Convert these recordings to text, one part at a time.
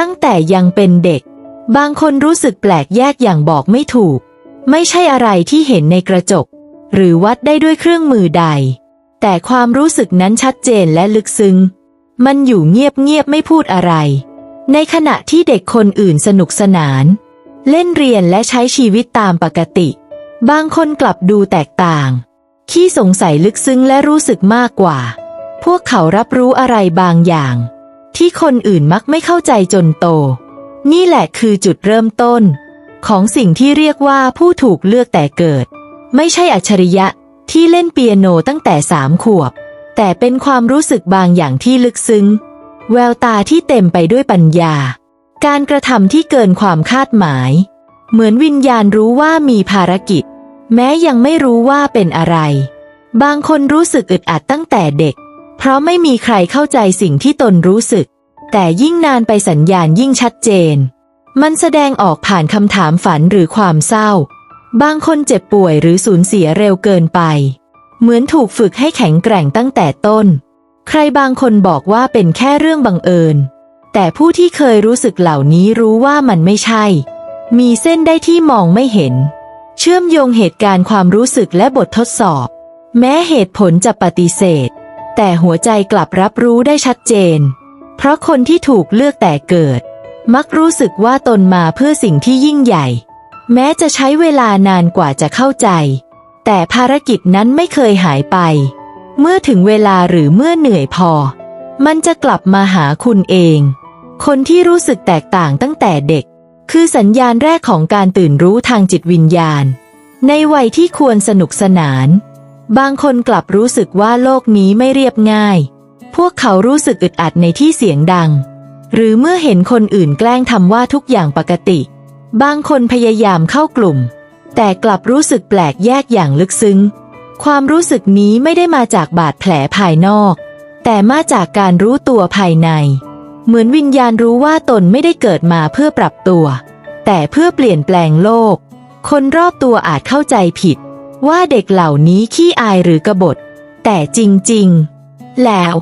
ตั้งแต่ยังเป็นเด็ก บางคนรู้สึกแปลกแยกอย่างบอกไม่ถูก ไม่ใช่อะไรที่เห็นในกระจก หรือวัดได้ด้วยเครื่องมือใด แต่ความรู้สึกนั้นชัดเจนและลึกซึ้ง มันอยู่เงียบๆไม่พูดอะไร ในขณะที่เด็กคนอื่นสนุกสนาน เล่นเรียนและใช้ชีวิตตามปกติ บางคนกลับดูแตกต่าง ขี้สงสัยลึกซึ้งและรู้สึกมากกว่า พวกเขารับรู้อะไรบางอย่าง ที่คนอื่นมักไม่เข้าใจจนโต นี่แหละคือจุดเริ่มต้น ของสิ่งที่เรียกว่าผู้ถูกเลือกแต่เกิด ไม่ใช่อัจฉริยะที่เล่นเปียโนตั้งแต่สามขวบ แต่เป็นความรู้สึกบางอย่างที่ลึกซึ้ง แววตาที่เต็มไปด้วยปัญญา การกระทำที่เกินความคาดหมาย เหมือนวิญญาณรู้ว่ามีภารกิจ แม้ยังไม่รู้ว่าเป็นอะไร บางคนรู้สึกอึดอัดตั้งแต่เด็ก เพราะไม่มีใครเข้าใจสิ่งที่ตนรู้สึก แต่ยิ่งนานไปสัญญาณยิ่งชัดเจน มันแสดงออกผ่านคำถามฝันหรือความเศร้า บางคนเจ็บป่วยหรือสูญเสียเร็วเกินไป เหมือนถูกฝึกให้แข็งแกร่งตั้งแต่ต้น ใครบางคนบอกว่าเป็นแค่เรื่องบังเอิญ แต่ผู้ที่เคยรู้สึกเหล่านี้รู้ว่ามันไม่ใช่ มีเส้นได้ที่มองไม่เห็น เชื่อมโยงเหตุการณ์ความรู้สึกและบททดสอบ แม้เหตุผลจะปฏิเสธ แต่หัวใจกลับรับรู้ได้ชัดเจน เพราะคนที่ถูกเลือกแต่เกิด มักรู้สึกว่าตนมาเพื่อสิ่งที่ยิ่งใหญ่ แม้จะใช้เวลานานกว่าจะเข้าใจ แต่ภารกิจนั้นไม่เคยหายไป เมื่อถึงเวลาหรือเมื่อเหนื่อยพอ มันจะกลับมาหาคุณเอง คนที่รู้สึกแตกต่างตั้งแต่เด็ก คือสัญญาณแรกของการตื่นรู้ทางจิตวิญญาณ ในวัยที่ควรสนุกสนาน บางคนกลับรู้สึกว่าโลกนี้ไม่เรียบง่าย พวกเขารู้สึกอึดอัดในที่เสียงดัง หรือเมื่อเห็นคนอื่นแกล้งทำว่าทุกอย่างปกติ บางคนพยายามเข้ากลุ่ม แต่กลับรู้สึกแปลกแยกอย่างลึกซึ้ง ความรู้สึกนี้ไม่ได้มาจากบาดแผลภายนอก แต่มาจากการรู้ตัวภายใน เหมือนวิญญาณรู้ว่าตนไม่ได้เกิดมาเพื่อปรับตัว แต่เพื่อเปลี่ยนแปลงโลก คนรอบตัวอาจเข้าใจผิด ว่าเด็กเหล่านี้ขี้อายหรือกบฏ แต่จริงๆ แล้ว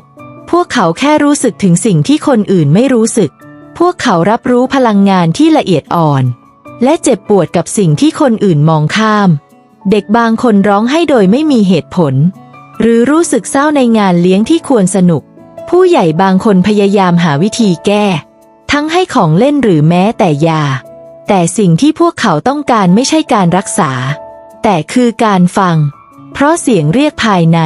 พวกเขาแค่รู้สึกถึงสิ่งที่คนอื่นไม่รู้สึก พวกเขารับรู้พลังงานที่ละเอียดอ่อน และเจ็บปวดกับสิ่งที่คนอื่นมองข้าม เด็กบางคนร้องไห้โดยไม่มีเหตุผล หรือรู้สึกเศร้าในงานเลี้ยงที่ควรสนุก ผู้ใหญ่บางคนพยายามหาวิธีแก้ ทั้งให้ของเล่นหรือแม้แต่ยา แต่สิ่งที่พวกเขาต้องการไม่ใช่การรักษา แต่คือการฟัง เพราะเสียงเรียกภายใน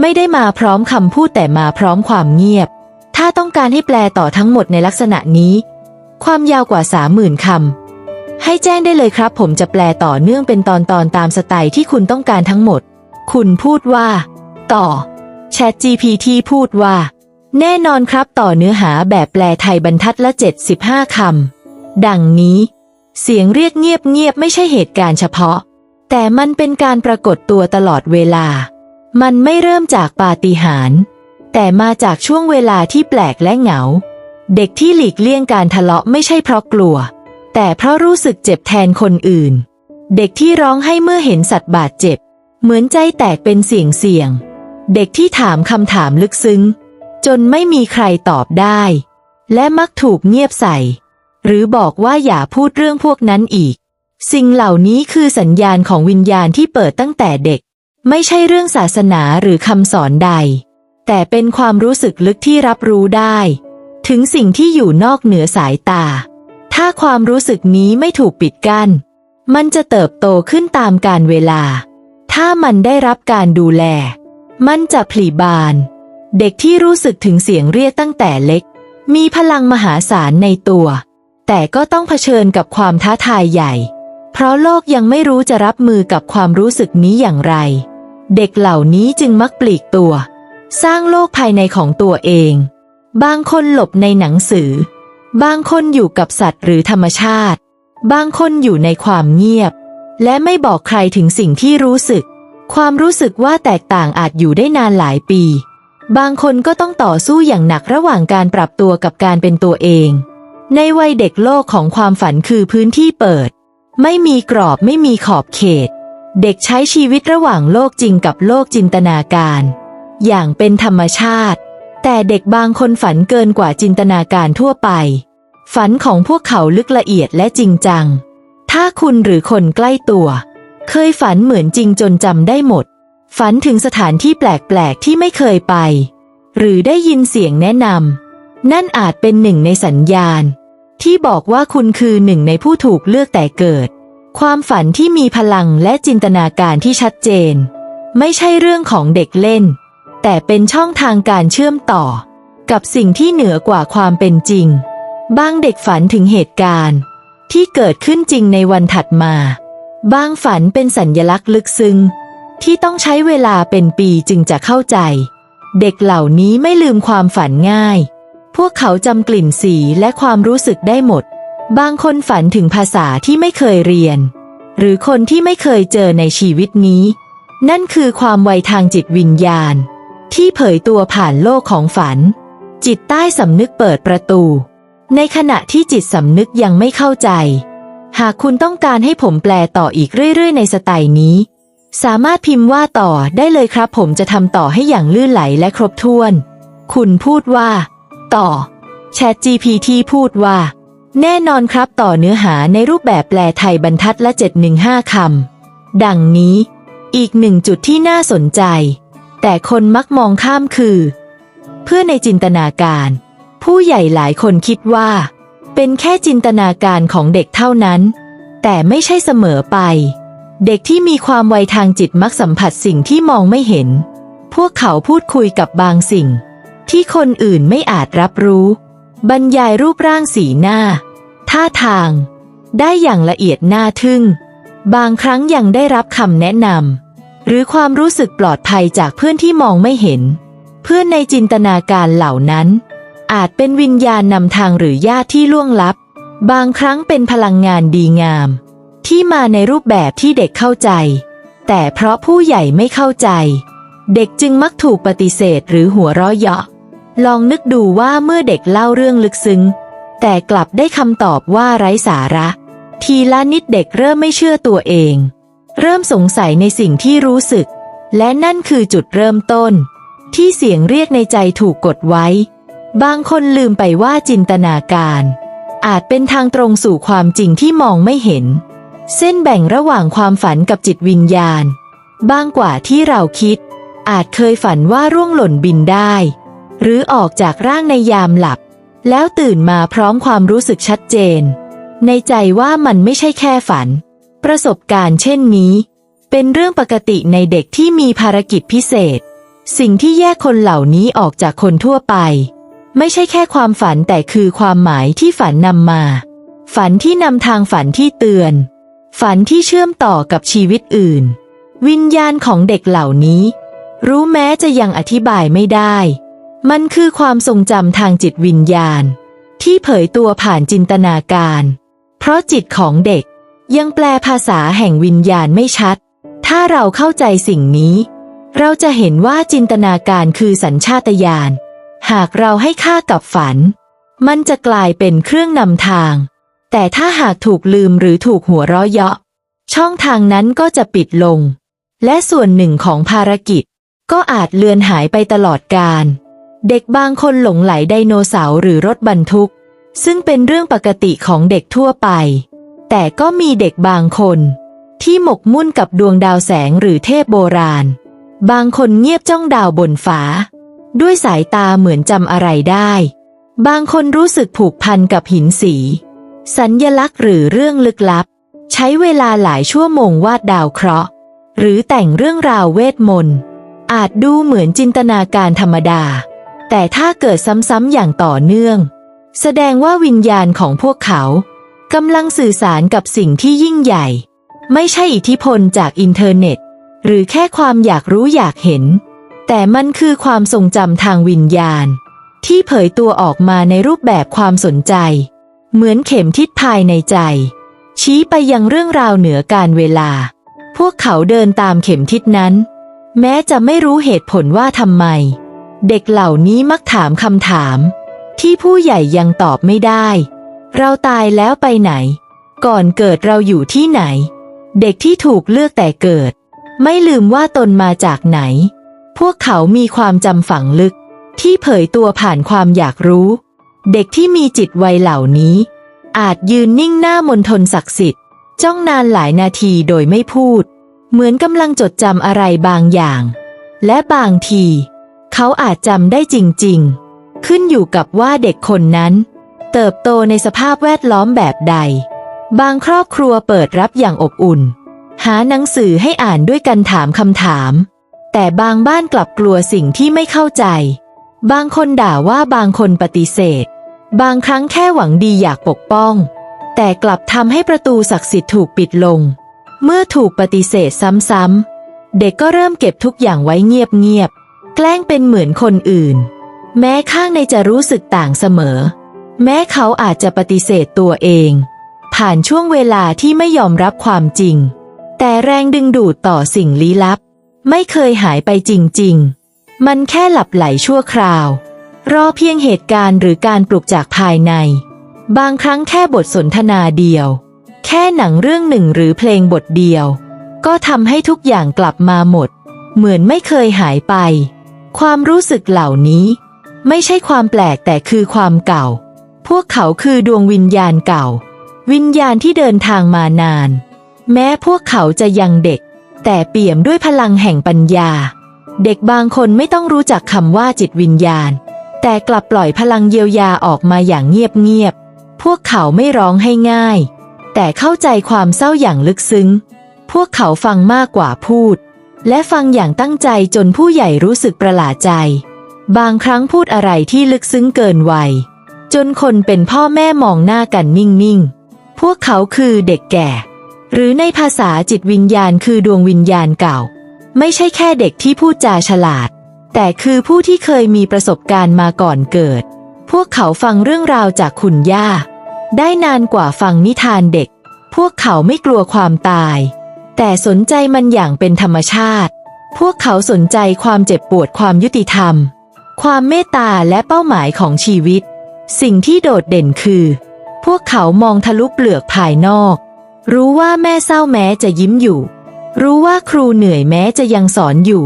ไม่ได้มาพร้อมคำพูดแต่มาพร้อมความเงียบ ถ้าต้องการให้แปลต่อทั้งหมดในลักษณะนี้ ความยาวกว่าสามหมื่นคำให้แจ้งได้เลยครับผมจะแปลต่อเนื่องเป็นตอนตอนตามสไตล์ที่คุณต้องการทั้งหมด คุณพูดว่า ต่อ Chat GPT พูดว่า แน่นอนครับต่อเนื้อหาแบบแปลไทยบรรทัดละ 75 คำดังนี้ เสียงเรียกเงียบๆไม่ใช่เหตุการณ์เฉพาะ แต่มันเป็นการปรากฏตัวตลอดเวลา มันไม่เริ่มจากปาฏิหาริย์แต่มาจากช่วงเวลาที่แปลกและเหงา เด็กที่หลีกเลี่ยงการทะเลาะไม่ใช่เพราะกลัว แต่เพราะรู้สึกเจ็บแทนคนอื่น เด็กที่ร้องให้เมื่อเห็นสัตว์บาดเจ็บ เหมือนใจแตกเป็นเสียงเสียง เด็กที่ถามคำถามลึกซึ้ง จนไม่มีใครตอบได้ และมักถูกเงียบใส่ หรือบอกว่าอย่าพูดเรื่องพวกนั้นอีก สิ่งเหล่านี้คือสัญญาณของวิญญาณที่เปิดตั้งแต่เด็ก ไม่ใช่เรื่องศาสนาหรือคำสอนใด แต่เป็นความรู้สึกลึกที่รับรู้ได้ ถึงสิ่งที่อยู่นอกเหนือสายตา ถ้าความรู้สึกนี้ไม่ถูกปิดกั้น มันจะเติบโตขึ้นตามกาลเวลา ถ้ามันได้รับการดูแล มันจะผลีบาน เด็กที่รู้สึกถึงเสียงเรียกตั้งแต่เล็ก มีพลังมหาศาลในตัว แต่ก็ต้องเผชิญกับความท้าทายใหญ่ ราะโลกยังไม่รู้จะรับมือกับความรู้สึกนี้อย่างไร เด็กเหล่านี้จึงมักปลีกตัว สร้างโลกภายในของตัวเอง บางคนหลบในหนังสือ บางคนอยู่กับสัตว์หรือธรรมชาติ บางคนอยู่ในความเงียบ และไม่บอกใครถึงสิ่งที่รู้สึก ความรู้สึกว่าแตกต่างอาจอยู่ได้นานหลายปี บางคนก็ต้องต่อสู้อย่างหนักระหว่างการปรับตัวกับการเป็นตัวเอง ในวัยเด็กโลกของความฝันคือพื้นที่เปิด ไม่มีกรอบไม่มีขอบเขต เด็กใช้ชีวิตระหว่างโลกจริงกับโลกจินตนาการ อย่างเป็นธรรมชาติ แต่เด็กบางคนฝันเกินกว่าจินตนาการทั่วไป ฝันของพวกเขาลึกละเอียดและจริงจัง ถ้าคุณหรือคนใกล้ตัว เคยฝันเหมือนจริงจนจำได้หมด ฝันถึงสถานที่แปลกๆที่ไม่เคยไป หรือได้ยินเสียงแนะนำนั่นอาจเป็นหนึ่งในสัญญาณ ที่บอกว่าคุณคือหนึ่งในผู้ถูกเลือกแต่เกิด ความฝันที่มีพลังและจินตนาการที่ชัดเจน ไม่ใช่เรื่องของเด็กเล่น แต่เป็นช่องทางการเชื่อมต่อ กับสิ่งที่เหนือกว่าความเป็นจริง บางเด็กฝันถึงเหตุการณ์ ที่เกิดขึ้นจริงในวันถัดมา บางฝันเป็นสัญญลักษณ์ลึกซึ้งที่ต้องใช้เวลาเป็นปีจึงจะเข้าใจ เด็กเหล่านี้ไม่ลืมความฝันง่าย วกเขาจำกลิ่นสีและความรู้สึกได้หมด บางคนฝันถึงภาษาที่ไม่เคยเรียน หรือคนที่ไม่เคยเจอในชีวิตนี้ นั่นคือความไวทางจิตวิญญาณ ที่เผยตัวผ่านโลกของฝัน จิตใต้สำนึกเปิดประตู ในขณะที่จิตสำนึกยังไม่เข้าใจ หากคุณต้องการให้ผมแปลต่ออีกเรื่อย ๆ ในสไตล์นี้ สามารถพิมพ์ว่าต่อได้เลยครับ ผมจะทำต่อให้อย่างลื่นไหลและครบถ้วน คุณพูดว่า ต่อ ChatGPT พูดว่า แน่นอนครับต่อเนื้อหาในรูปแบบแปลไทยบรรทัดละ 715 คำ ดังนี้ อีกหนึ่งจุดที่น่าสนใจ แต่คนมักมองข้ามคือ เพื่อในจินตนาการ ผู้ใหญ่หลายคนคิดว่า เป็นแค่จินตนาการของเด็กเท่านั้น แต่ไม่ใช่เสมอไป เด็กที่มีความไวทางจิตมักสัมผัสสิ่งที่มองไม่เห็น พวกเขาพูดคุยกับบางสิ่ง ที่คนอื่นไม่อาจรับรู้ บรรยายรูปร่างสีหน้า ท่าทาง ได้อย่างละเอียดน่าทึ่ง บางครั้งยังได้รับคำแนะนำหรือความรู้สึกปลอดภัยจากเพื่อนที่มองไม่เห็น เพื่อนในจินตนาการเหล่านั้น อาจเป็นวิญญาณนำทางหรือญาติที่ล่วงลับ บางครั้งเป็นพลังงานดีงาม ที่มาในรูปแบบที่เด็กเข้าใจ แต่เพราะผู้ใหญ่ไม่เข้าใจ เด็กจึงมักถูกปฏิเสธหรือหัวเราะเยาะ ลองนึกดูว่าเมื่อเด็กเล่าเรื่องลึกซึ้ง แต่กลับได้คำตอบว่าไร้สาระ ทีละนิดเด็กเริ่มไม่เชื่อตัวเอง เริ่มสงสัยในสิ่งที่รู้สึก และนั่นคือจุดเริ่มต้น ที่เสียงเรียกในใจถูกกดไว้ บางคนลืมไปว่าจินตนาการ อาจเป็นทางตรงสู่ความจริงที่มองไม่เห็น เส้นแบ่งระหว่างความฝันกับจิตวิญญาณบางกว่าที่เราคิด อาจเคยฝันว่าร่วงหล่นบินได้ หรือออกจากร่างในยามหลับ แล้วตื่นมาพร้อมความรู้สึกชัดเจน ในใจว่ามันไม่ใช่แค่ฝัน ประสบการณ์เช่นนี้ เป็นเรื่องปกติในเด็กที่มีภารกิจพิเศษ สิ่งที่แยกคนเหล่านี้ออกจากคนทั่วไป ไม่ใช่แค่ความฝันแต่คือความหมายที่ฝันนำมา ฝันที่นำทางฝันที่เตือน ฝันที่เชื่อมต่อกับชีวิตอื่น วิญญาณของเด็กเหล่านี้ รู้แม้จะยังอธิบายไม่ได้ มันคือความทรงจำทางจิตวิญญาณ ที่เผยตัวผ่านจินตนาการ เพราะจิตของเด็กยังแปลภาษาแห่งวิญญาณไม่ชัด ถ้าเราเข้าใจสิ่งนี้ เราจะเห็นว่าจินตนาการคือสัญชาตญาณ หากเราให้ค่ากับฝัน มันจะกลายเป็นเครื่องนำทาง แต่ถ้าหากถูกลืมหรือถูกหัวเราะเยาะ ช่องทางนั้นก็จะปิดลง และส่วนหนึ่งของภารกิจ ก็อาจเลือนหายไปตลอดกาล เด็กบางคนหลงไหลไดโนเสาร์หรือรถบรรทุก ซึ่งเป็นเรื่องปกติของเด็กทั่วไป แต่ก็มีเด็กบางคน ที่หมกมุ่นกับดวงดาวแสงหรือเทพโบราณ บางคนเงียบจ้องดาวบนฟ้า ด้วยสายตาเหมือนจำอะไรได้ บางคนรู้สึกผูกพันกับหินสี สัญญลักษณ์หรือเรื่องลึกลับ ใช้เวลาหลายชั่วโมงวาดดาวเคราะห์ หรือแต่งเรื่องราวเวทมนต์อาจดูเหมือนจินตนาการธรรมดา แต่ถ้าเกิดซ้ำๆอย่างต่อเนื่อง แสดงว่าวิญญาณของพวกเขากำลังสื่อสารกับสิ่งที่ยิ่งใหญ่ ไม่ใช่อิทธิพลจากอินเทอร์เน็ต หรือแค่ความอยากรู้อยากเห็น แต่มันคือความทรงจำทางวิญญาณ ที่เผยตัวออกมาในรูปแบบความสนใจ เหมือนเข็มทิศภายในใจ ชี้ไปยังเรื่องราวเหนือการเวลา พวกเขาเดินตามเข็มทิศนั้น แม้จะไม่รู้เหตุผลว่าทำไม เด็กเหล่านี้มักถามคำถาม ที่ผู้ใหญ่ยังตอบไม่ได้ เราตายแล้วไปไหน ก่อนเกิดเราอยู่ที่ไหน เด็กที่ถูกเลือกแต่เกิด ไม่ลืมว่าตนมาจากไหน พวกเขามีความจำฝังลึก ที่เผยตัวผ่านความอยากรู้ เด็กที่มีจิตไวเหล่านี้ อาจยืนนิ่งหน้ามนทนศักดิ์สิทธิ์จ้องนานหลายนาทีโดยไม่พูด เหมือนกำลังจดจำอะไรบางอย่าง และบางที เขาอาจจำได้จริง ๆ ขึ้นอยู่กับว่าเด็กคนนั้น เติบโตในสภาพแวดล้อมแบบใด บางครอบครัวเปิดรับอย่างอบอุ่น หาหนังสือให้อ่านด้วยกันถามคำถาม แต่บางบ้านกลับกลัวสิ่งที่ไม่เข้าใจ บางคนด่าว่าบางคนปฏิเสธ บางครั้งแค่หวังดีอยากปกป้อง แต่กลับทำให้ประตูศักดิ์สิทธิ์ถูกปิดลง เมื่อถูกปฏิเสธซ้ำๆเด็กก็เริ่มเก็บทุกอย่างไว้เงียบๆ แกล้งเป็นเหมือนคนอื่น แม้ข้างในจะรู้สึกต่างเสมอ แม้เขาอาจจะปฏิเสธตัวเอง ผ่านช่วงเวลาที่ไม่ยอมรับความจริง แต่แรงดึงดูดต่อสิ่งลี้ลับ ไม่เคยหายไปจริง ๆ มันแค่หลับไหลชั่วคราว รอเพียงเหตุการณ์หรือการปลุกจากภายใน บางครั้งแค่บทสนทนาเดียว แค่หนังเรื่องหนึ่งหรือเพลงบทเดียว ก็ทำให้ทุกอย่างกลับมาหมด เหมือนไม่เคยหายไป ความรู้สึกเหล่านี้ ไม่ใช่ความแปลกแต่คือความเก่า พวกเขาคือดวงวิญญาณเก่า วิญญาณที่เดินทางมานาน แม้พวกเขาจะยังเด็ก แต่เปี่ยมด้วยพลังแห่งปัญญา เด็กบางคนไม่ต้องรู้จักคำว่าจิตวิญญาณ แต่กลับปล่อยพลังเยียวยาออกมาอย่างเงียบๆพวกเขาไม่ร้องให้ง่าย แต่เข้าใจความเศร้าอย่างลึกซึ้ง พวกเขาฟังมากกว่าพูด และฟังอย่างตั้งใจจนผู้ใหญ่รู้สึกประหลาดใจ บางครั้งพูดอะไรที่ลึกซึ้งเกินวัย จนคนเป็นพ่อแม่มองหน้ากันนิ่งๆ พวกเขาคือเด็กแก่ หรือในภาษาจิตวิญญาณคือดวงวิญญาณเก่า ไม่ใช่แค่เด็กที่พูดจาฉลาด แต่คือผู้ที่เคยมีประสบการณ์มาก่อนเกิด พวกเขาฟังเรื่องราวจากคุณย่า ได้นานกว่าฟังนิทานเด็ก พวกเขาไม่กลัวความตาย แต่สนใจมันอย่างเป็นธรรมชาติ พวกเขาสนใจความเจ็บปวดความยุติธรรม ความเมตตาและเป้าหมายของชีวิต สิ่งที่โดดเด่นคือ พวกเขามองทะลุเปลือกภายนอก รู้ว่าแม่เศร้าแม้จะยิ้มอยู่ รู้ว่าครูเหนื่อยแม้จะยังสอนอยู่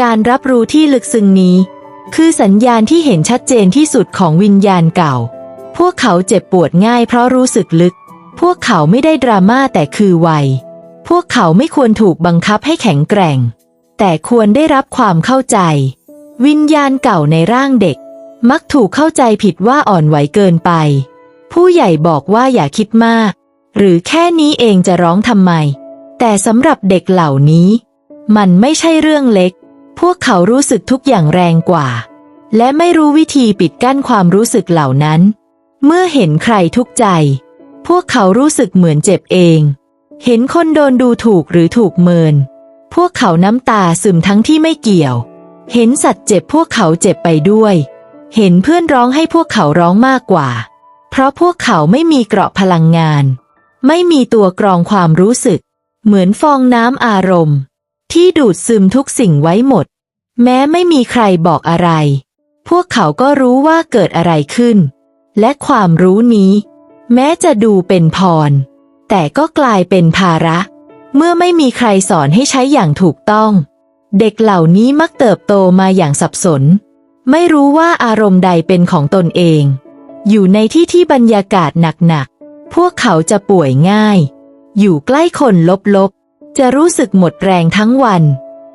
การรับรู้ที่ลึกซึ้งนี้ คือสัญญาณที่เห็นชัดเจนที่สุดของวิญญาณเก่า พวกเขาเจ็บปวดง่ายเพราะรู้สึกลึก พวกเขาไม่ได้ดราม่าแต่คือวัย พวกเขาไม่ควรถูกบังคับให้แข็งแกร่ง แต่ควรได้รับความเข้าใจ วิญญาณเก่าในร่างเด็ก มักถูกเข้าใจผิดว่าอ่อนไหวเกินไป ผู้ใหญ่บอกว่าอย่าคิดมาก หรือแค่นี้เองจะร้องทำไม แต่สำหรับเด็กเหล่านี้ มันไม่ใช่เรื่องเล็ก พวกเขารู้สึกทุกอย่างแรงกว่า และไม่รู้วิธีปิดกั้นความรู้สึกเหล่านั้น เมื่อเห็นใครทุกข์ใจ พวกเขารู้สึกเหมือนเจ็บเอง เห็นคนโดนดูถูกหรือถูกเมิน พวกเขาน้ำตาซึมทั้งที่ไม่เกี่ยว เห็นสัตว์เจ็บพวกเขาเจ็บไปด้วย เห็นเพื่อนร้องให้พวกเขาร้องมากกว่า เพราะพวกเขาไม่มีเกราะพลังงาน ไม่มีตัวกรองความรู้สึก เหมือนฟองน้ำอารมณ์ ที่ดูดซึมทุกสิ่งไว้หมด แม้ไม่มีใครบอกอะไร พวกเขาก็รู้ว่าเกิดอะไรขึ้น และความรู้นี้ แม้จะดูเป็นพร แต่ก็กลายเป็นภาระ เมื่อไม่มีใครสอนให้ใช้อย่างถูกต้อง เด็กเหล่านี้มักเติบโตมาอย่างสับสน ไม่รู้ว่าอารมณ์ใดเป็นของตนเอง อยู่ในที่ที่บรรยากาศหนักๆ พวกเขาจะป่วยง่าย อยู่ใกล้คนลบๆ จะรู้สึกหมดแรงทั้งวัน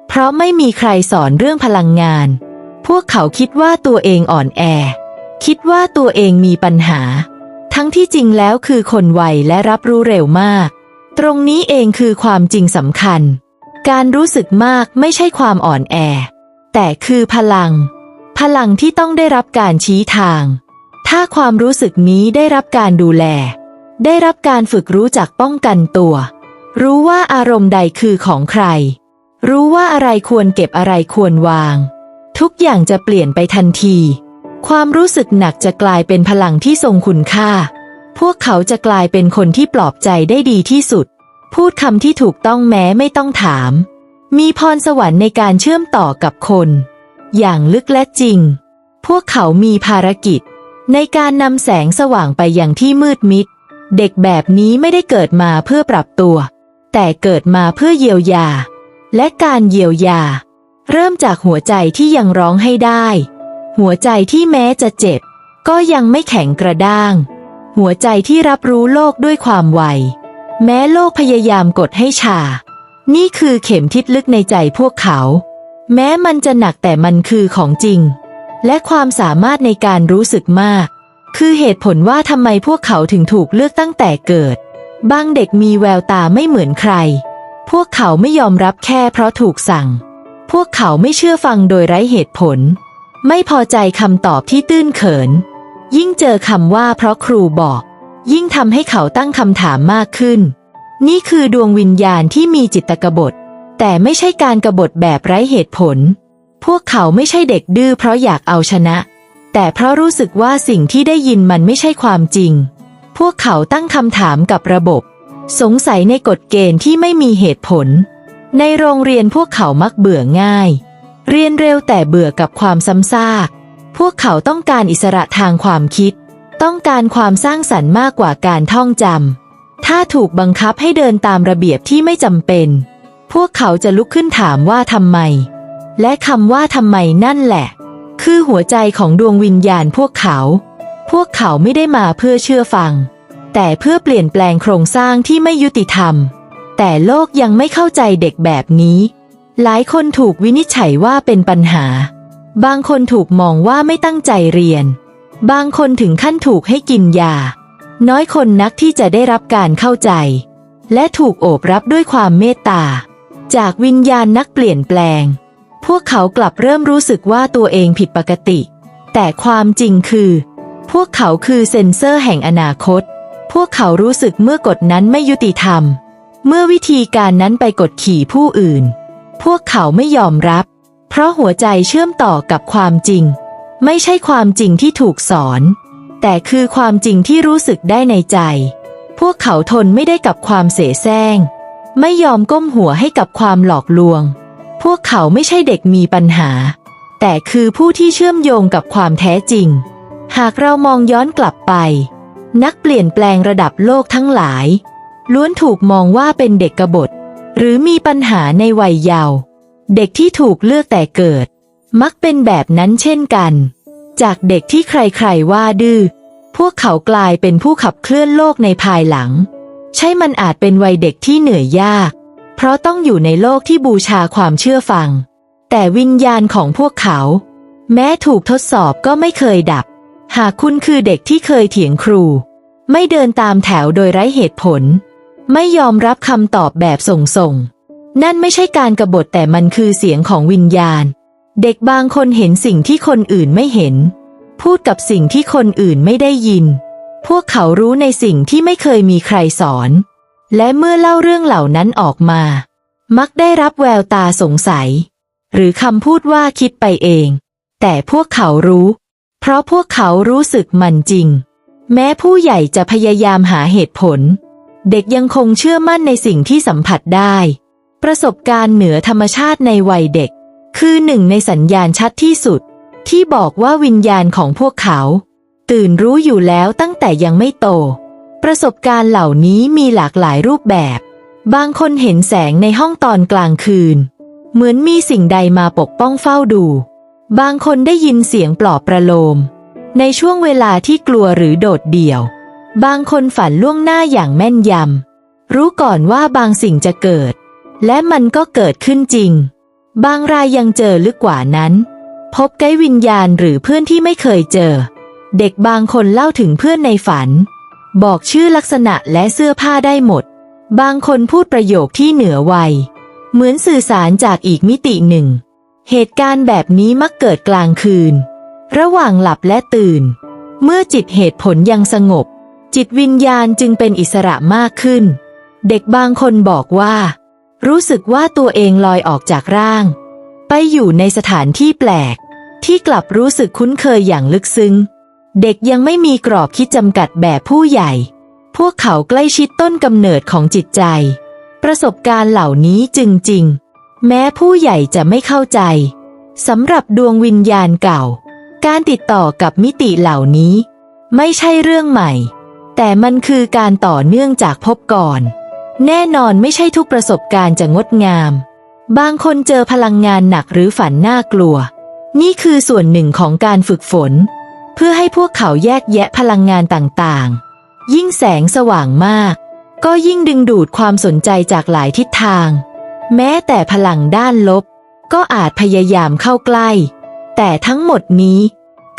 เพราะไม่มีใครสอนเรื่องพลังงาน พวกเขาคิดว่าตัวเองอ่อนแอ คิดว่าตัวเองมีปัญหา ทั้งที่จริงแล้วคือคนไวและรับรู้เร็วมาก ตรงนี้เองคือความจริงสำคัญ การรู้สึกมากไม่ใช่ความอ่อนแอ แต่คือพลัง พลังที่ต้องได้รับการชี้ทาง ถ้าความรู้สึกนี้ได้รับการดูแล ได้รับการฝึกรู้จักป้องกันตัว รู้ว่าอารมณ์ใดคือของใคร รู้ว่าอะไรควรเก็บอะไรควรวาง ทุกอย่างจะเปลี่ยนไปทันที ความรู้สึกหนักจะกลายเป็นพลังที่ทรงคุณค่า พวกเขาจะกลายเป็นคนที่ปลอบใจได้ดีที่สุด พูดคำที่ถูกต้องแม้ไม่ต้องถาม มีพรสวรรค์ในการเชื่อมต่อกับคน อย่างลึกและจริง พวกเขามีภารกิจ ในการนำแสงสว่างไปยังที่มืดมิด เด็กแบบนี้ไม่ได้เกิดมาเพื่อปรับตัว แต่เกิดมาเพื่อเยียวยา และการเยียวยา เริ่มจากหัวใจที่ยังร้องให้ได้ หัวใจที่แม้จะเจ็บ ก็ยังไม่แข็งกระด้าง หัวใจที่รับรู้โลกด้วยความไว แม้โลกพยายามกดให้ชา นี่คือเข็มทิศลึกในใจพวกเขา แม้มันจะหนักแต่มันคือของจริง และความสามารถในการรู้สึกมาก คือเหตุผลว่าทำไมพวกเขาถึงถูกเลือกตั้งแต่เกิด บางเด็กมีแววตาไม่เหมือนใคร พวกเขาไม่ยอมรับแค่เพราะถูกสั่ง พวกเขาไม่เชื่อฟังโดยไร้เหตุผล ไม่พอใจคำตอบที่ตื้นเขิน ยิ่งเจอคำว่าเพราะครูบอก ยิ่งทำให้เขาตั้งคำถามมากขึ้น นี่คือดวงวิญญาณที่มีจิตกบฏ แต่ไม่ใช่การกรบฏแบบไร้เหตุผล พวกเขาไม่ใช่เด็กดื้อเพราะอยากเอาชนะ แต่เพราะรู้สึกว่าสิ่งที่ได้ยินมันไม่ใช่ความจริง พวกเขาตั้งคำถามกับระบบ สงสัยในกฎเกณฑ์ที่ไม่มีเหตุผล ในโรงเรียนพวกเขามักเบื่อง่าย เรียนเร็วแต่เบื่อกับความซ้ำซาก พวกเขาต้องการอิสระทางความคิด ต้องการความสร้างสรรค์มากกว่าการท่องจำ ถ้าถูกบังคับให้เดินตามระเบียบที่ไม่จำเป็น พวกเขาจะลุกขึ้นถามว่าทำไม และคำว่าทำไมนั่นแหละ คือหัวใจของดวงวิญญาณพวกเขา พวกเขาไม่ได้มาเพื่อเชื่อฟัง แต่เพื่อเปลี่ยนแปลงโครงสร้างที่ไม่ยุติธรรม แต่โลกยังไม่เข้าใจเด็กแบบนี้ หลายคนถูกวินิจฉัยว่าเป็นปัญหา บางคนถูกมองว่าไม่ตั้งใจเรียน บางคนถึงขั้นถูกให้กินยา น้อยคนนักที่จะได้รับการเข้าใจ และถูกโอบรับด้วยความเมตตา จากวิญญาณนักเปลี่ยนแปลง พวกเขากลับเริ่มรู้สึกว่าตัวเองผิดปกติ แต่ความจริงคือ พวกเขาคือเซ็นเซอร์แห่งอนาคต พวกเขารู้สึกเมื่อกฎนั้นไม่ยุติธรรม เมื่อวิธีการนั้นไปกดขี่ผู้อื่น พวกเขาไม่ยอมรับ เพราะหัวใจเชื่อมต่อกับความจริง ไม่ใช่ความจริงที่ถูกสอน แต่คือความจริงที่รู้สึกได้ในใจ พวกเขาทนไม่ได้กับความเสแสร้ง ไม่ยอมก้มหัวให้กับความหลอกลวง พวกเขาไม่ใช่เด็กมีปัญหา แต่คือผู้ที่เชื่อมโยงกับความแท้จริง หากเรามองย้อนกลับไป นักเปลี่ยนแปลงระดับโลกทั้งหลายล้วนถูกมองว่าเป็นเด็กกบฏ หรือมีปัญหาในวัยเยาว์เด็กที่ถูกเลือกแต่เกิด มักเป็นแบบนั้นเช่นกัน จากเด็กที่ใครๆว่าดื้อพวกเขากลายเป็นผู้ขับเคลื่อนโลกในภายหลัง ใช่มันอาจเป็นวัยเด็กที่เหนื่อยยาก เพราะต้องอยู่ในโลกที่บูชาความเชื่อฟัง แต่วิญญาณของพวกเขา แม้ถูกทดสอบก็ไม่เคยดับ หากคุณคือเด็กที่เคยเถียงครู ไม่เดินตามแถวโดยไร้เหตุผล ไม่ยอมรับคำตอบแบบส่งๆ นั่นไม่ใช่การกรบฏแต่มันคือเสียงของวิญญาณ เด็กบางคนเห็นสิ่งที่คนอื่นไม่เห็น พูดกับสิ่งที่คนอื่นไม่ได้ยิน พวกเขารู้ในสิ่งที่ไม่เคยมีใครสอน และเมื่อเล่าเรื่องเหล่านั้นออกมา มักได้รับแววตาสงสัย หรือคำพูดว่าคิดไปเอง แต่พวกเขารู้ เพราะพวกเขารู้สึกมันจริง แม้ผู้ใหญ่จะพยายามหาเหตุผล เด็กยังคงเชื่อมั่นในสิ่งที่สัมผัสได้ ประสบการณ์เหนือธรรมชาติในวัยเด็ก คือหนึ่งในสัญญาณชัดที่สุด ที่บอกว่าวิญญาณของพวกเขา ตื่นรู้อยู่แล้วตั้งแต่ยังไม่โต ประสบการณ์เหล่านี้มีหลากหลายรูปแบบ บางคนเห็นแสงในห้องตอนกลางคืน เหมือนมีสิ่งใดมาปกป้องเฝ้าดู บางคนได้ยินเสียงปลอบประโลม ในช่วงเวลาที่กลัวหรือโดดเดี่ยว บางคนฝันล่วงหน้าอย่างแม่นยำ รู้ก่อนว่าบางสิ่งจะเกิด และมันก็เกิดขึ้นจริง บางรายยังเจอลึกกว่านั้น พบไกด์วิญญาณหรือเพื่อนที่ไม่เคยเจอ เด็กบางคนเล่าถึงเพื่อนในฝัน บอกชื่อลักษณะและเสื้อผ้าได้หมด บางคนพูดประโยคที่เหนือวัย เหมือนสื่อสารจากอีกมิติหนึ่ง เหตุการณ์แบบนี้มักเกิดกลางคืน ระหว่างหลับและตื่น เมื่อจิตเหตุผลยังสงบ จิตวิญญาณจึงเป็นอิสระมากขึ้น เด็กบางคนบอกว่า รู้สึกว่าตัวเองลอยออกจากร่าง ไปอยู่ในสถานที่แปลก ที่กลับรู้สึกคุ้นเคยอย่างลึกซึ้ง เด็กยังไม่มีกรอบคิดจำกัดแบบผู้ใหญ่ พวกเขาใกล้ชิดต้นกำเนิดของจิตใจ ประสบการณ์เหล่านี้จึงจริง แม้ผู้ใหญ่จะไม่เข้าใจสำหรับดวงวิญญาณเก่า การติดต่อกับมิติเหล่านี้ ไม่ใช่เรื่องใหม่ แต่มันคือการต่อเนื่องจากพบก่อน แน่นอนไม่ใช่ทุกประสบการณ์จะงดงาม บางคนเจอพลังงานหนักหรือฝันน่ากลัว นี่คือส่วนหนึ่งของการฝึกฝน เพื่อให้พวกเขาแยกแยะพลังงานต่างๆ ยิ่งแสงสว่างมาก ก็ยิ่งดึงดูดความสนใจจากหลายทิศทาง แม้แต่พลังด้านลบ ก็อาจพยายามเข้าใกล้ แต่ทั้งหมดนี้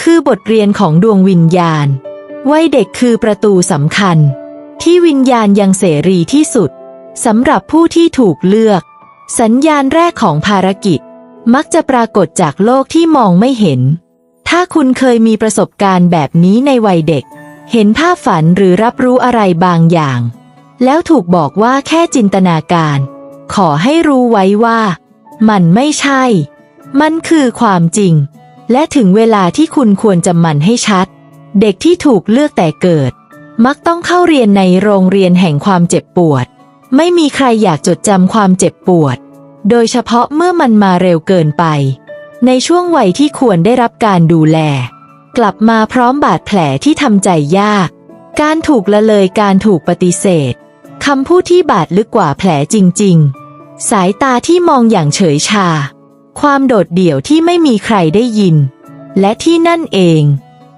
คือบทเรียนของดวงวิญญาณ วัยเด็กคือประตูสำคัญ ที่วิญญาณยังเสรีที่สุดสำหรับผู้ที่ถูกเลือก สัญญาณแรกของภารกิจ มักจะปรากฏจากโลกที่มองไม่เห็น ถ้าคุณเคยมีประสบการณ์แบบนี้ในวัยเด็ก เห็นภาพฝันหรือรับรู้อะไรบางอย่าง แล้วถูกบอกว่าแค่จินตนาการ ขอให้รู้ไว้ว่า มันไม่ใช่ มันคือความจริง และถึงเวลาที่คุณควรจำมันให้ชัด เด็กที่ถูกเลือกแต่เกิด มักต้องเข้าเรียนในโรงเรียนแห่งความเจ็บปวด ไม่มีใครอยากจดจำความเจ็บปวด โดยเฉพาะเมื่อมันมาเร็วเกินไป ในช่วงวัยที่ควรได้รับการดูแล กลับมาพร้อมบาดแผลที่ทำใจยาก การถูกละเลยการถูกปฏิเสธคำพูดที่บาดลึกกว่าแผลจริง ๆ สายตาที่มองอย่างเฉยชา ความโดดเดี่ยวที่ไม่มีใครได้ยิน และที่นั่นเอง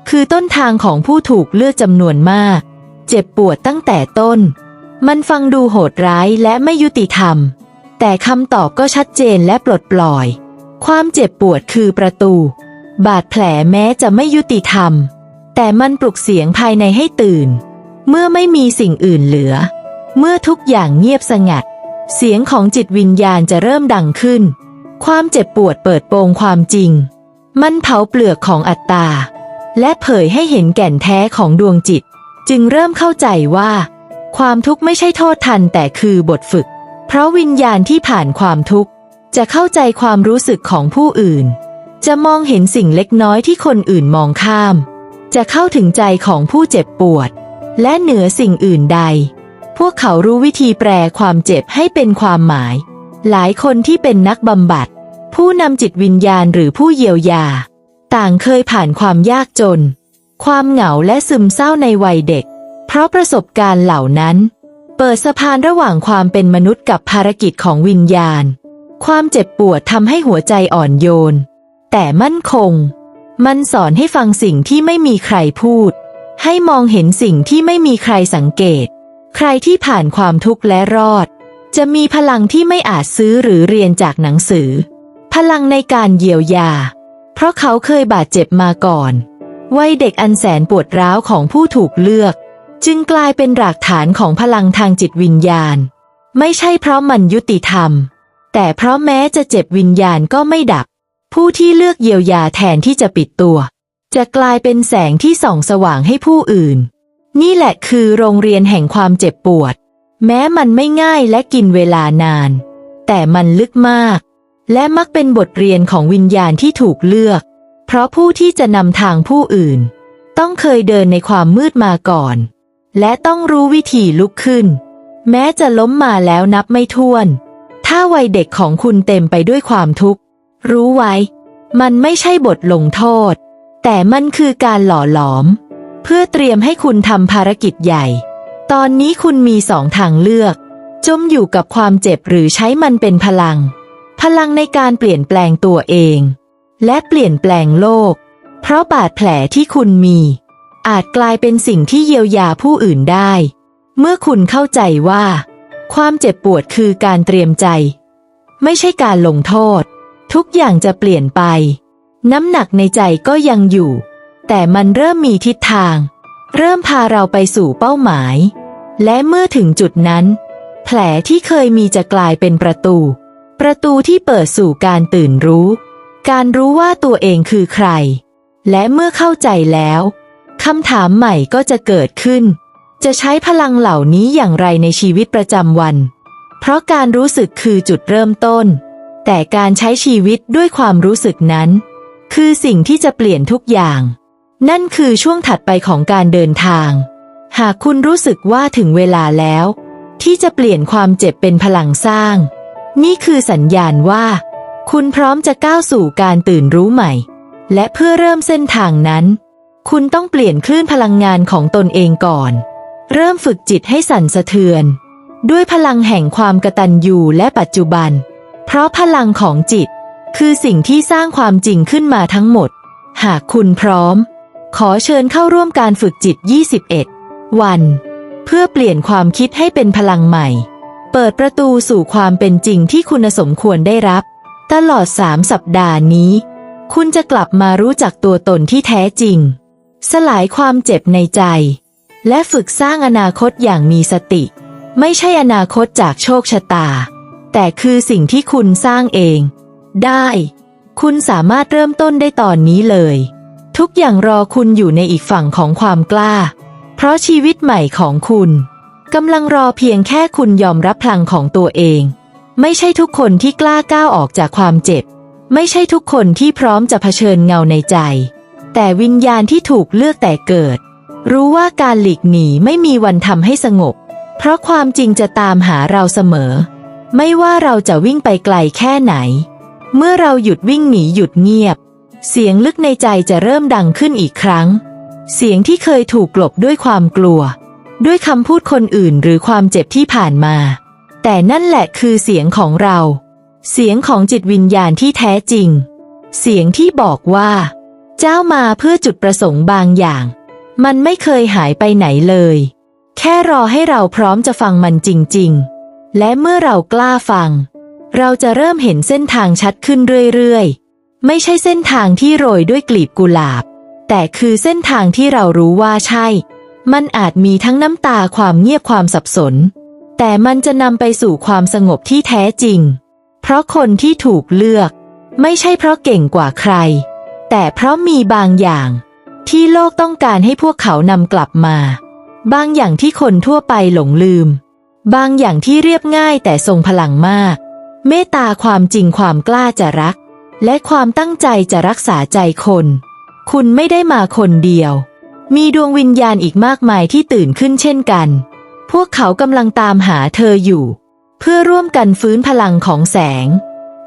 คือต้นทางของผู้ถูกเลือกจำนวนมาก เจ็บปวดตั้งแต่ต้น มันฟังดูโหดร้ายและไม่ยุติธรรม แต่คำตอบก็ชัดเจนและปลดปล่อย ความเจ็บปวดคือประตู บาดแผลแม้จะไม่ยุติธรรม แต่มันปลุกเสียงภายในให้ตื่น เมื่อไม่มีสิ่งอื่นเหลือ เมื่อทุกอย่างเงียบสงัด เสียงของจิตวิญญาณจะเริ่มดังขึ้น ความเจ็บปวดเปิดโปงความจริง มันเผาเปลือกของอัตตา และเผยให้เห็นแก่นแท้ของดวงจิต จึงเริ่มเข้าใจว่า ความทุกข์ไม่ใช่โทษทันแต่คือบทฝึก เพราะวิญญาณที่ผ่านความทุกข์ จะเข้าใจความรู้สึกของผู้อื่น จะมองเห็นสิ่งเล็กน้อยที่คนอื่นมองข้าม จะเข้าถึงใจของผู้เจ็บปวด และเหนือสิ่งอื่นใด พวกเขารู้วิธีแปลความเจ็บให้เป็นความหมาย หลายคนที่เป็นนักบำบัด ผู้นำจิตวิญญาณหรือผู้เยียวยา ต่างเคยผ่านความยากจน ความเหงาและซึมเศร้าในวัยเด็ก เพราะประสบการณ์เหล่านั้น เปิดสะพานระหว่างความเป็นมนุษย์กับภารกิจของวิญญาณ ความเจ็บปวดทำให้หัวใจอ่อนโยน แต่มั่นคง มันสอนให้ฟังสิ่งที่ไม่มีใครพูด ให้มองเห็นสิ่งที่ไม่มีใครสังเกต ใครที่ผ่านความทุกข์และรอด จะมีพลังที่ไม่อาจซื้อหรือเรียนจากหนังสือ พลังในการเยียวยา ราะเขาเคยบาดเจ็บมาก่อน วัยเด็กอันแสนปวดร้าวของผู้ถูกเลือก จึงกลายเป็นรากฐานของพลังทางจิตวิญญาณ ไม่ใช่เพราะมันยุติธรรม แต่เพราะแม้จะเจ็บวิญญาณก็ไม่ดับ ผู้ที่เลือกเยียวยาแทนที่จะปิดตัว จะกลายเป็นแสงที่ส่องสว่างให้ผู้อื่น นี่แหละคือโรงเรียนแห่งความเจ็บปวด แม้มันไม่ง่ายและกินเวลานาน แต่มันลึกมาก และมักเป็นบทเรียนของวิญญาณที่ถูกเลือก เพราะผู้ที่จะนำทางผู้อื่น ต้องเคยเดินในความมืดมาก่อน และต้องรู้วิธีลุกขึ้น แม้จะล้มมาแล้วนับไม่ถ้วน ถ้าวัยเด็กของคุณเต็มไปด้วยความทุกข์ รู้ไว้ มันไม่ใช่บทลงโทษ แต่มันคือการหล่อหลอม เพื่อเตรียมให้คุณทำภารกิจใหญ่ ตอนนี้คุณมีสองทางเลือก จมอยู่กับความเจ็บหรือใช้มันเป็นพลัง พลังในการเปลี่ยนแปลงตัวเอง และเปลี่ยนแปลงโลก เพราะบาดแผลที่คุณมี อาจกลายเป็นสิ่งที่เยียวยาผู้อื่นได้ เมื่อคุณเข้าใจว่า ความเจ็บปวดคือการเตรียมใจ ไม่ใช่การลงโทษ ทุกอย่างจะเปลี่ยนไป น้ำหนักในใจก็ยังอยู่ แต่มันเริ่มมีทิศทาง เริ่มพาเราไปสู่เป้าหมาย และเมื่อถึงจุดนั้น แผลที่เคยมีจะกลายเป็นประตู ประตูที่เปิดสู่การตื่นรู้ การรู้ว่าตัวเองคือใคร และเมื่อเข้าใจแล้วคำถามใหม่ก็จะเกิดขึ้น จะใช้พลังเหล่านี้อย่างไรในชีวิตประจำวัน เพราะการรู้สึกคือจุดเริ่มต้น แต่การใช้ชีวิตด้วยความรู้สึกนั้น คือสิ่งที่จะเปลี่ยนทุกอย่าง นั่นคือช่วงถัดไปของการเดินทาง หากคุณรู้สึกว่าถึงเวลาแล้ว ที่จะเปลี่ยนความเจ็บเป็นพลังสร้าง นี่คือสัญญาณว่า คุณพร้อมจะก้าวสู่การตื่นรู้ใหม่ และเพื่อเริ่มเส้นทางนั้น คุณต้องเปลี่ยนคลื่นพลังงานของตนเองก่อน เริ่มฝึกจิตให้สั่นสะเทือน ด้วยพลังแห่งความกระตัญญูและปัจจุบัน เพราะพลังของจิต คือสิ่งที่สร้างความจริงขึ้นมาทั้งหมด หากคุณพร้อม ขอเชิญเข้าร่วมการฝึกจิต 21 วัน เพื่อเปลี่ยนความคิดให้เป็นพลังใหม่ เปิดประตูสู่ความเป็นจริงที่คุณสมควรได้รับ ตลอดสามสัปดาห์นี้ คุณจะกลับมารู้จักตัวตนที่แท้จริง สลายความเจ็บในใจ และฝึกสร้างอนาคตอย่างมีสติ ไม่ใช่อนาคตจากโชคชะตา แต่คือสิ่งที่คุณสร้างเอง ได้ คุณสามารถเริ่มต้นได้ตอนนี้เลย ทุกอย่างรอคุณอยู่ในอีกฝั่งของความกล้า เพราะชีวิตใหม่ของคุณ กำลังรอเพียงแค่คุณยอมรับพลังของตัวเอง ไม่ใช่ทุกคนที่กล้าก้าวออกจากความเจ็บ ไม่ใช่ทุกคนที่พร้อมจะเผชิญเงาในใจ แต่วิญญาณที่ถูกเลือกแต่เกิด รู้ว่าการหลีกหนีไม่มีวันทำให้สงบ เพราะความจริงจะตามหาเราเสมอ ไม่ว่าเราจะวิ่งไปไกลแค่ไหน เมื่อเราหยุดวิ่งหนีหยุดเงียบ เสียงลึกในใจจะเริ่มดังขึ้นอีกครั้ง เสียงที่เคยถูกกลบด้วยความกลัว ด้วยคำพูดคนอื่นหรือความเจ็บที่ผ่านมา แต่นั่นแหละคือเสียงของเรา เสียงของจิตวิญญาณที่แท้จริง เสียงที่บอกว่า เจ้ามาเพื่อจุดประสงค์บางอย่าง มันไม่เคยหายไปไหนเลย แค่รอให้เราพร้อมจะฟังมันจริง ๆ และเมื่อเรากล้าฟัง เราจะเริ่มเห็นเส้นทางชัดขึ้นเรื่อยๆ ไม่ใช่เส้นทางที่โรยด้วยกลีบกุหลาบ แต่คือเส้นทางที่เรารู้ว่าใช่ มันอาจมีทั้งน้ำตาความเงียบความสับสน แต่มันจะนำไปสู่ความสงบที่แท้จริง เพราะคนที่ถูกเลือก ไม่ใช่เพราะเก่งกว่าใคร แต่เพราะมีบางอย่าง ที่โลกต้องการให้พวกเขานำกลับมา บางอย่างที่คนทั่วไปหลงลืม บางอย่างที่เรียบง่ายแต่ทรงพลังมาก เมตตาความจริงความกล้าจะรัก และความตั้งใจจะรักษาใจคน คุณไม่ได้มาคนเดียว มีดวงวิญญาณอีกมากมายที่ตื่นขึ้นเช่นกัน พวกเขากำลังตามหาเธออยู่ เพื่อร่วมกันฟื้นพลังของแสง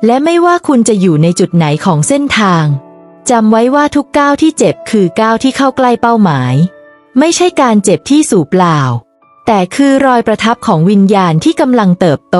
และไม่ว่าคุณจะอยู่ในจุดไหนของเส้นทางจำไว้ว่าทุกก้าวที่เจ็บคือก้าวที่เข้าใกล้เป้าหมาย ไม่ใช่การเจ็บที่สูบเปล่า แต่คือรอยประทับของวิญญาณที่กำลังเติบโต